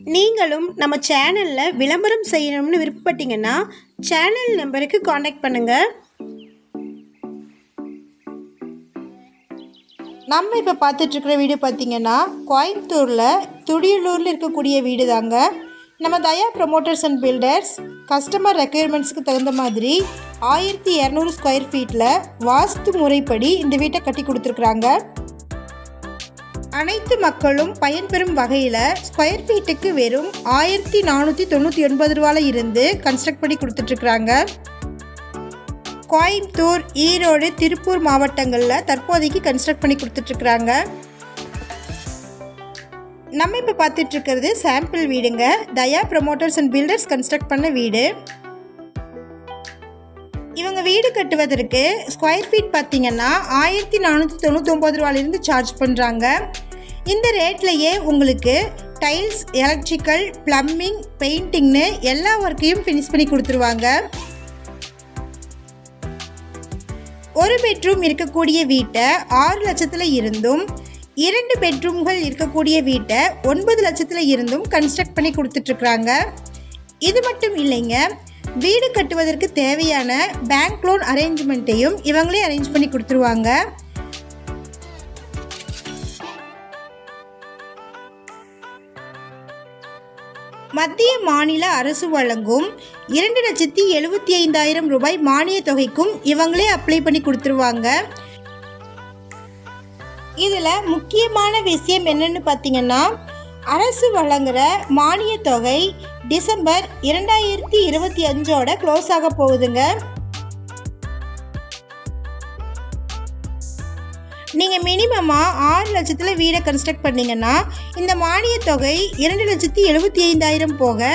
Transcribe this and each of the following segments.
நீங்களும் நம்ம சேனலில் விளம்பரம் செய்யணும்னு விருப்பப்பட்டீங்கன்னா சேனல் நம்பருக்கு காண்டாக்ட் பண்ணுங்கள் நம்ம இப்போ பார்த்துட்ருக்கிற வீடு பார்த்தீங்கன்னா கோயம்புத்தூரில் துடியலூரில் இருக்கக்கூடிய வீடு தாங்க நம்ம Daya promoters and builders customer ரெக்குயர்மெண்ட்ஸ்க்கு தகுந்த மாதிரி ஆயிரத்தி இரநூறு ஸ்கொயர் ஃபீட்டில் வாஸ்து முறைப்படி இந்த வீட்டை கட்டி கொடுத்துருக்குறாங்க. அனைத்து மக்களும் பயன்பெறும் வகையில் ஸ்கொயர் ஃபீட்டுக்கு வெறும் ஆயிரத்தி நானூற்றி தொண்ணூற்றி ஒன்பது ரூபாயில் இருந்து கன்ஸ்ட்ரக்ட் பண்ணி கொடுத்துட்ருக்குறாங்க. கோயம்புத்தூர் ஈரோடு திருப்பூர் மாவட்டங்களில் தற்போதைக்கு கன்ஸ்ட்ரக்ட் பண்ணி கொடுத்துட்ருக்குறாங்க. நம்ம இப்போ பார்த்துட்ருக்கிறது சாம்பிள் வீடுங்க. Daya promoters and builders construct பண்ண வீடு. இவங்க வீடு கட்டுவதற்கு ஸ்கொயர் ஃபீட் பார்த்திங்கன்னா ஆயிரத்தி நானூற்றி தொண்ணூத்தொம்பது ரூபாயிலிருந்து சார்ஜ் பண்ணுறாங்க இந்த ரேட்லேயே உங்களுக்கு டைல்ஸ் எலக்ட்ரிக்கல் ப்ளம்மிங் பெயிண்டிங்னு எல்லா ஒர்க்கையும் ஃபினிஷ் பண்ணி கொடுத்துருவாங்க. ஒரு பெட்ரூம் இருக்கக்கூடிய வீட்டை ஆறு லட்சத்தில் இருந்தும் இரண்டு பெட்ரூம்கள் இருக்கக்கூடிய வீட்டை ஒன்பது லட்சத்தில் இருந்தும் கன்ஸ்ட்ரக்ட் பண்ணி கொடுத்துட்ருக்குறாங்க. இது மட்டும் இல்லைங்க வீடு கட்டுவதற்கு தேவையான பேங்க் லோன் அரேஞ்ச்மெண்ட்டையும் இவங்களே அரேஞ்ச் பண்ணி கொடுத்துருவாங்க. மத்திய மாநில அரசு வழங்கும் இரண்டு லட்சத்தி எழுபத்தி ஐந்தாயிரம் ரூபாய் மானிய தொகைக்கும் இவங்களே அப்ளை பண்ணி கொடுத்துருவாங்க. இதில் முக்கியமான விஷயம் என்னென்னு பார்த்தீங்கன்னா அரசு வழங்குகிற மானிய தொகை டிசம்பர் இரண்டாயிரத்தி இருபத்தி அஞ்சோட க்ளோஸ் ஆக போகுதுங்க. நீங்கள் மினிமமாக ஆறு லட்சத்தில் வீடை கன்ஸ்ட்ரக்ட் பண்ணிங்கன்னா இந்த மானியத் தொகை இரண்டு லட்சத்தி எழுபத்தி ஐந்தாயிரம் போக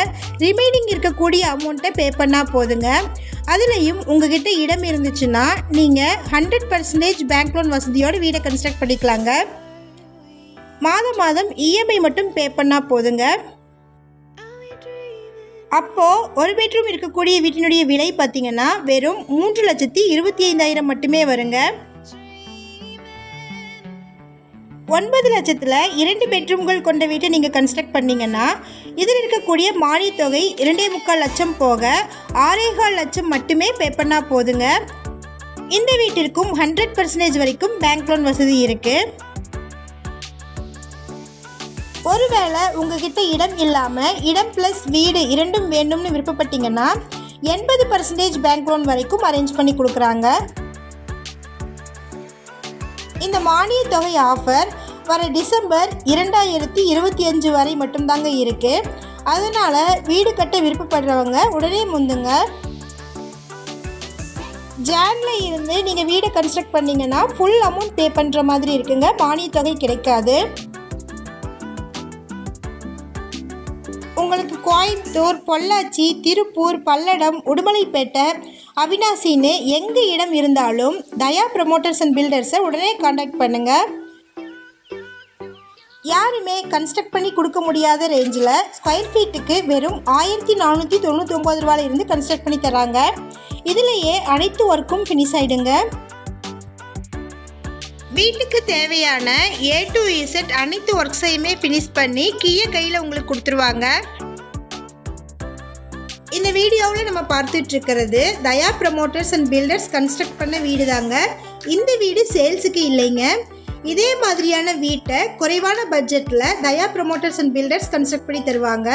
ரிமைனிங் இருக்கக்கூடிய அமௌண்ட்டை பே பண்ணால் போதுங்க. அதுலேயும் உங்ககிட்ட இடம் இருந்துச்சுன்னா நீங்கள் ஹண்ட்ரட் பர்சன்டேஜ் பேங்க் லோன் வசதியோடு வீடை கன்ஸ்ட்ரக்ட் பண்ணிக்கலாங்க. மாதம் மாதம் இஎம்ஐ மட்டும் பே பண்ணால் போதுங்க. அப்போது ஒரு பெட்ரூம் இருக்கக்கூடிய வீட்டினுடைய விலை பார்த்தீங்கன்னா வெறும் மூன்று லட்சத்தி இருபத்தி ஐந்தாயிரம் மட்டுமே வருங்க. ஒன்பது லட்சத்தில் இரண்டு பெட்ரூம்கள் கொண்ட வீட்டை நீங்கள் கன்ஸ்ட்ரக்ட் பண்ணிங்கன்னா இதில் இருக்கக்கூடிய மானியத் தொகை இரண்டே முக்கால் லட்சம் போக ஆறேகால் லட்சம் மட்டுமே பே பண்ணால் போதுங்க. இந்த வீட்டிற்கும் ஹண்ட்ரட் பர்சன்டேஜ் வரைக்கும் பேங்க் லோன் வசதி இருக்குது ஒருவேளை உங்ககிட்ட இடம் இல்லாமல் இடம் ப்ளஸ் வீடு இரண்டும் வேண்டும்னு விருப்பப்பட்டீங்கன்னா எண்பது பர்சன்டேஜ் பேங்க் லோன் வரைக்கும் அரேஞ்ச் பண்ணி கொடுக்குறாங்க. இந்த மானிய தொகை ஆஃபர் வர டிசம்பர் இரண்டாயிரத்தி இருபத்தி அஞ்சு வரை மட்டும்தாங்க இருக்குது அதனால் வீடு கட்ட விருப்பப்படுறவங்க உடனே முந்துங்க. ஜான்ல இருந்து நீங்கள் வீடை கன்ஸ்ட்ரக்ட் பண்ணீங்கன்னா ஃபுல் அமௌண்ட் பே பண்ணுற மாதிரி இருக்குங்க. மானிய தொகை கிடைக்காது. உங்களுக்கு கோயம்புத்தூர் பொள்ளாச்சி திருப்பூர் பல்லடம் உடுமலைப்பேட்டை அவினாசின்னு எங்கே இடம் இருந்தாலும் தயா ப்ரமோட்டர்ஸ் அண்ட் பில்டர்ஸை உடனே காண்டாக்ட் பண்ணுங்கள் யாருமே கன்ஸ்ட்ரக்ட் பண்ணி கொடுக்க முடியாத ரேஞ்சில் ஸ்கொயர் ஃபீட்டுக்கு வெறும் ஆயிரத்தி நானூற்றி தொண்ணூற்றி ஒம்பது இருந்து கன்ஸ்ட்ரக்ட் பண்ணி தராங்க இதுலேயே அனைத்து ஒர்க்கும் ஃபினிஷ் ஆகிடுங்க வீட்டுக்கு தேவையான ஏ டு இசட் அனைத்து ஒர்க்ஸையுமே ஃபினிஷ் பண்ணி கீழே கையில் உங்களுக்கு கொடுத்துருவாங்க. இந்த வீடியோவில் நம்ம பார்த்துட்டு இருக்கிறது Daya promoters and builders construct பண்ண வீடு தாங்க இந்த வீடு சேல்ஸுக்கு இல்லைங்க. இதே மாதிரியான வீட்டை குறைவான பட்ஜெட்டில் Daya promoters and builders construct பண்ணி தருவாங்க.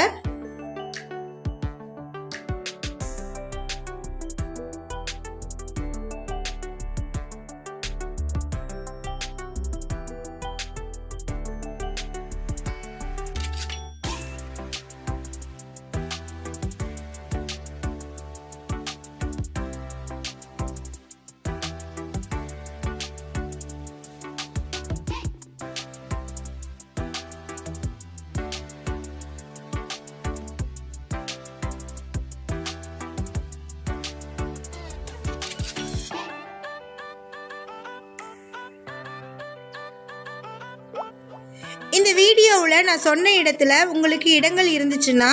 இந்த வீடியோவில் நான் சொன்ன இடத்துல உங்களுக்கு இடங்கள் இருந்துச்சுன்னா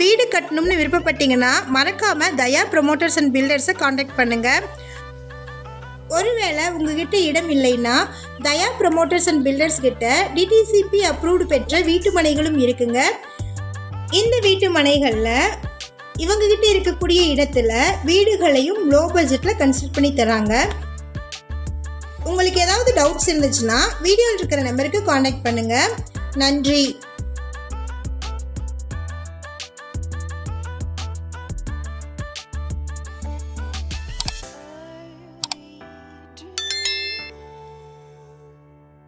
வீடு கட்டணும்னு விருப்பப்பட்டீங்கன்னா மறக்காமல் தயா ப்ரொமோட்டர்ஸ் அண்ட் பில்டர்ஸை காண்டாக்ட் பண்ணுங்கள் ஒருவேளை உங்ககிட்ட இடம் இல்லைன்னா தயா ப்ரொமோட்டர்ஸ் அண்ட் பில்டர்ஸ் கிட்ட டிடிசிபி அப்ரூவ்டு பெற்ற வீட்டு மனைகளும் இருக்குங்க. இந்த வீட்டு மனைகளில் இவங்ககிட்ட இருக்கக்கூடிய இடத்துல வீடுகளையும் லோ பட்ஜெட்டில் கன்ஸ்ட்ரக்ட் பண்ணி தராங்க. உங்களுக்கு ஏதாவது டவுட்ஸ் இருந்துச்சுன்னா வீடியோவில் இருக்கிற நம்பருக்கு காண்டாக்ட் பண்ணுங்கள் நன்றி.